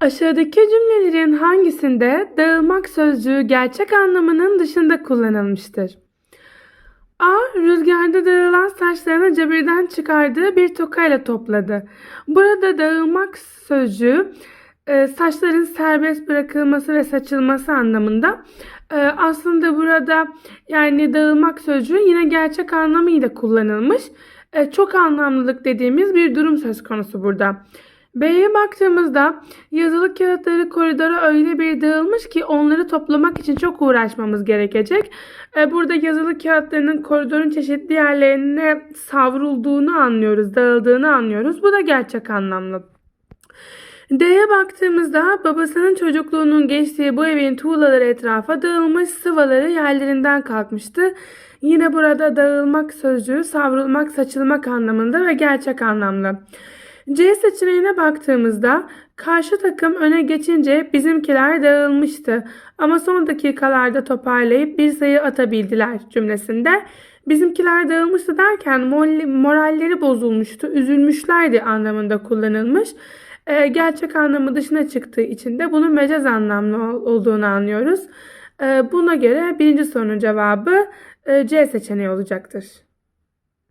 Aşağıdaki cümlelerin hangisinde dağılmak sözcüğü gerçek anlamının dışında kullanılmıştır? A. Rüzgarda dağılan saçlarını cebirden çıkardığı bir tokayla topladı. Burada dağılmak sözcüğü e, saçların serbest bırakılması ve saçılması anlamında. E, aslında burada yani dağılmak sözcüğü yine gerçek anlamıyla kullanılmış. E, çok anlamlılık dediğimiz bir durum söz konusu burada. B'ye baktığımızda yazılı kağıtları koridora öyle bir dağılmış ki onları toplamak için çok uğraşmamız gerekecek. E, Burada yazılı kağıtlarının koridorun çeşitli yerlerine savrulduğunu anlıyoruz, dağıldığını anlıyoruz. Bu da gerçek anlamlı. D'ye baktığımızda babasının çocukluğunun geçtiği bu evin tuğlaları etrafa dağılmış, sıvaları yerlerinden kalkmıştı. Yine burada dağılmak sözcüğü savrulmak, saçılmak anlamında ve gerçek anlamlı. C seçeneğine baktığımızda karşı takım öne geçince bizimkiler dağılmıştı ama son dakikalarda toparlayıp bir sayı atabildiler cümlesinde. Bizimkiler dağılmıştı derken moralleri bozulmuştu, üzülmüşlerdi anlamında kullanılmış. Ee, gerçek anlamı dışına çıktığı için de bunun mecaz anlamlı ol- olduğunu anlıyoruz. Ee, buna göre birinci sorunun cevabı e, C seçeneği olacaktır.